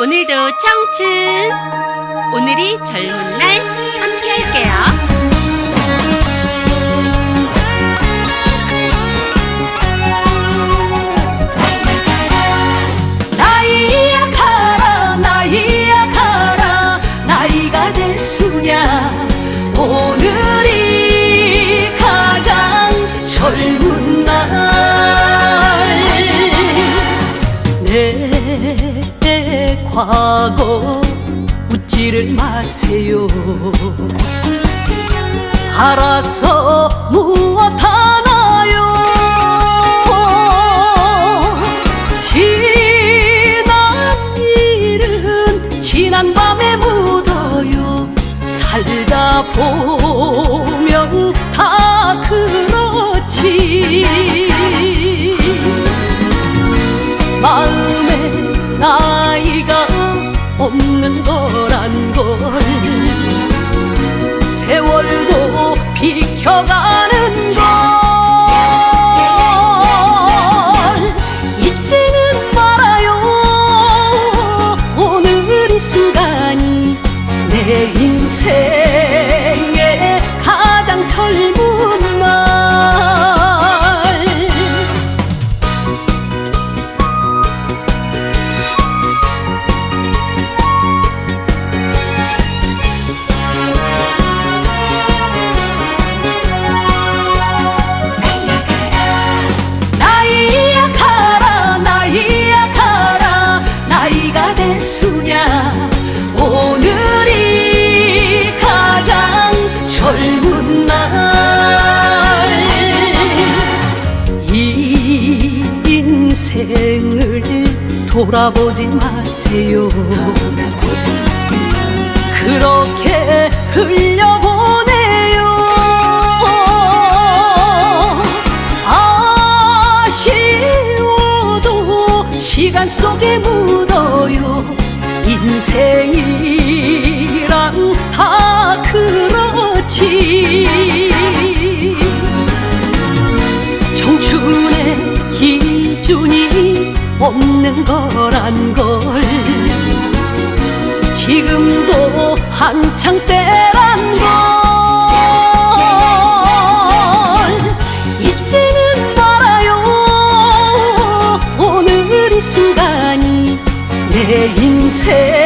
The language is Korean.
오늘도 청춘. 오늘이 젊은 날 함께 할게요. 나이야 가라 나이야 가라. 나이가 됐으냐? 오늘이 가장 젊은 웃지를 마세요. 알아서 무엇 하나요? 지난 일은 지난 밤에 묻어요. 살다 보면 다 그렇지. 마음에 나이가 없는 거란 걸 세월도 비켜가는 걸. 잊지는 말아요. 오늘 이 순간이 내 인생 됐으냐? 오늘이 가장 젊은 날. 이 인생을 돌아보지 마세요. 그렇게 흘려보 시간 속에 묻어요. 인생이란 다 그렇지. 청춘의 기준이 없는 거란 걸 지금도 한창 때란 걸 인생